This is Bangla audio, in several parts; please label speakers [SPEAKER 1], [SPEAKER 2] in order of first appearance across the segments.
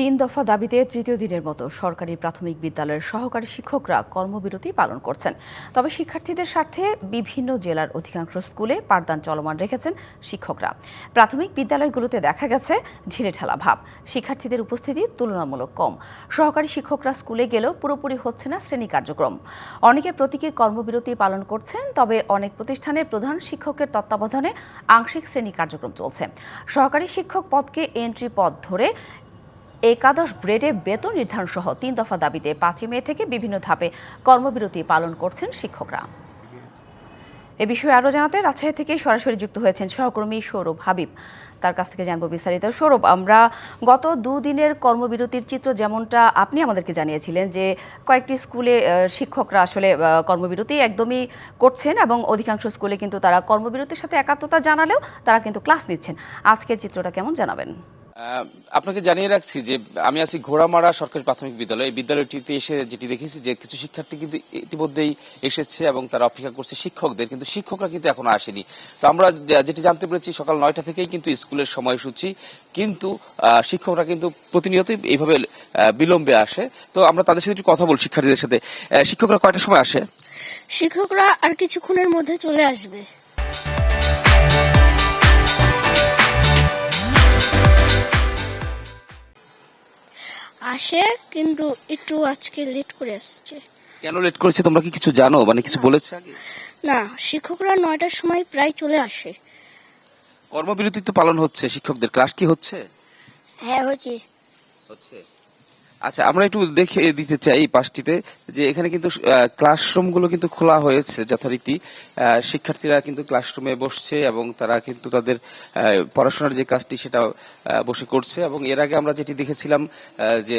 [SPEAKER 1] তিন দফা দাবিতে তৃতীয় দিনের মতো সরকারি প্রাথমিক বিদ্যালয়ের সহকারী শিক্ষকরা কর্মবিরতি পালন করছেন। তবে শিক্ষার্থীদের স্বার্থে বিভিন্ন জেলার অধিকাংশ স্কুলে পাঠদান চলমান রেখেছেন শিক্ষকরা। প্রাথমিক বিদ্যালয়গুলোতে দেখা গেছে ঢিলেঢালা ভাব, শিক্ষার্থীদের উপস্থিতি তুলনামূলক কম। সহকারী শিক্ষকরা স্কুলে গেলেও পুরোপুরি হচ্ছে না শ্রেণি কার্যক্রম। অনেকে প্রতীকী কর্মবিরতি পালন করছেন, তবে অনেক প্রতিষ্ঠানের প্রধান শিক্ষকের তত্ত্বাবধানে আংশিক শ্রেণি কার্যক্রম চলছে। সহকারী শিক্ষক পদকে এন্ট্রি পদ ধরে একাদশ গ্রেডে বেতন নির্ধারণ সহ তিন দফা দাবিতে পাঁচই মে থেকে বিভিন্ন ধাপে কর্মবিরতি পালন করছেন শিক্ষকরা। এ বিষয়ে আরও জানাতে রাজশাহী থেকে সরাসরি যুক্ত হয়েছেন সহকর্মী সৌরভ হাবিব। তার কাছ থেকে জানব বিস্তারিত। সৌরভ, আমরা গত দুদিনের কর্মবিরতির চিত্র যেমনটা আপনি আমাদেরকে জানিয়েছিলেন যে কয়েকটি স্কুলে শিক্ষকরা আসলে কর্মবিরতি একদমই করছেন এবং অধিকাংশ স্কুলে কিন্তু তারা কর্মবিরতির সাথে একাত্মতা জানালেও তারা কিন্তু ক্লাস নিচ্ছেন। আজকের চিত্রটা কেমন জানাবেন?
[SPEAKER 2] আপনাকে জানিয়ে রাখছি যে আমি আছি ঘোড়ামারা সরকারি প্রাথমিক বিদ্যালয়। এই বিদ্যালয়টিতে এসে যেটি দেখেছি যে কিছু শিক্ষার্থী কিন্তু ইতিমধ্যেই এসেছে এবং তারা অপেক্ষা করছে শিক্ষকদের, কিন্তু শিক্ষকরা কিন্তু এখনও আসেনি। তো আমরা যেটি জানতে পেরেছি, সকাল নয়টা থেকেই কিন্তু স্কুলের সময়সূচি, কিন্তু শিক্ষকরা কিন্তু প্রতিনিয়তই এইভাবে বিলম্বে আসে। তো আমরা তাদের সাথে একটু কথা বল শিক্ষার্থীদের সাথে। শিক্ষকরা কয়টার সময় আসে?
[SPEAKER 3] শিক্ষকরা আর কিছুক্ষণের মধ্যে চলে আসবে। আসে কিন্তু একটু আজকে লেট করে আসছে।
[SPEAKER 2] কেন লেট করেছে? তোমরা কি কিছু জানো? মানে কিছু বলেছে আগে?
[SPEAKER 3] না শিক্ষকরা নয়টার সময় প্রায় চলে আসে।
[SPEAKER 2] কর্মবিরতি তো পালন হচ্ছে শিক্ষকদের। ক্লাস কি হচ্ছে?
[SPEAKER 3] হ্যাঁ হচ্ছে।
[SPEAKER 2] হচ্ছে। আচ্ছা আমরা একটু দেখে দিতে চাই এই পাশটিতে যে এখানে কিন্তু ক্লাসরুমগুলো কিন্তু খোলা হয়েছে যথারীতি। শিক্ষার্থীরা কিন্তু ক্লাসরুমে বসছে এবং তারা কিন্তু তাদের পড়াশোনার যে কাজটি সেটা বসে করছে এবং এর আগে আমরা যেটি দেখেছিলাম যে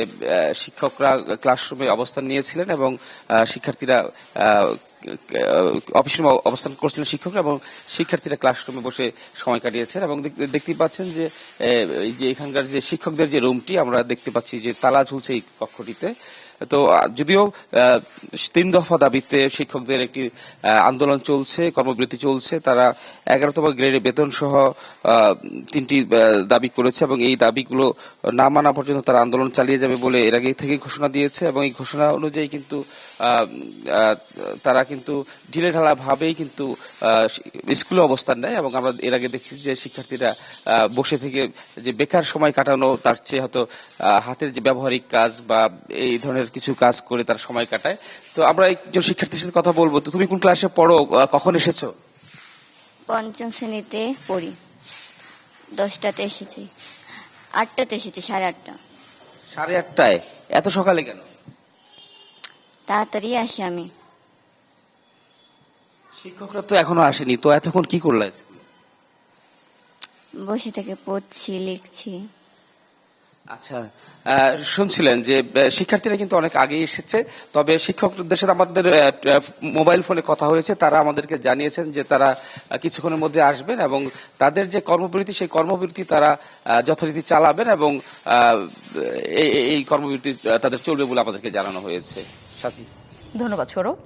[SPEAKER 2] শিক্ষকরা ক্লাসরুমে অবস্থান নিয়েছিলেন এবং শিক্ষার্থীরা আহ, অফিসে অবস্থান করছিলেন শিক্ষকরা এবং শিক্ষার্থীরা ক্লাসরুমে বসে সময় কাটিয়েছেন এবং দেখতে পাচ্ছেন যে যে এখানকার যে শিক্ষকদের যে রুমটি আমরা দেখতে পাচ্ছি যে তালা ঝুলছে এই কক্ষটিতে। তো যদিও তিন দফা দাবিতে শিক্ষকদের একটি আন্দোলন চলছে, কর্মবিরতি চলছে, তারা এগারোতম গ্রেডে বেতন সহ তিনটি দাবি করেছে এবং এই দাবিগুলো না মানা পর্যন্ত তারা আন্দোলন চালিয়ে যাবে বলে এর আগে থেকে ঘোষণা দিয়েছে এবং এই ঘোষণা অনুযায়ী কিন্তু তারা কিন্তু ঢিলে ঢালা ভাবেই কিন্তু স্কুলে অবস্থান নেয় এবং আমরা এর আগে দেখি যে শিক্ষার্থীরা বসে থেকে যে বেকার সময় কাটানো, তার চেয়ে হয়তো হাতের যে ব্যবহারিক কাজ বা এই ধরনের কিছু কাজ করে তার সময় কাটায়। তো আমরা একজন শিক্ষার্থীর সাথে কথা বলব। তো তুমি কোন ক্লাসে পড়ো? কখন এসেছ?
[SPEAKER 4] পঞ্চম শ্রেণীতে পড়ি। দশটাতে এসেছি। আটটাতে এসেছি সাড়ে আটটা।
[SPEAKER 2] সাড়ে আটটায়? এত সকালে কেন?
[SPEAKER 4] তাড়াতাড়ি আসি আমি।
[SPEAKER 2] শিক্ষকরা তো এখনও আসেনি। তো এতক্ষণ কি করলে? স্কুলে?
[SPEAKER 4] বসে থেকে পড়ছি লিখছি।
[SPEAKER 2] আচ্ছা শুনছিলেন যে শিক্ষার্থীরা কিন্তু অনেক আগে এসেছে, তবে শিক্ষকদের সাথে আমাদের মোবাইল ফোনে কথা হয়েছে, তারা আমাদেরকে জানিয়েছেন যে তারা কিছুক্ষণের মধ্যে আসবেন এবং তাদের যে কর্মবিরতি, সেই কর্মবিরতি তারা যথারীতি চালাবেন এবং এই কর্মবিরতি তাদের চলবে বলে আমাদেরকে জানানো হয়েছে। সাথী।
[SPEAKER 1] ধন্যবাদ, সৌরভ।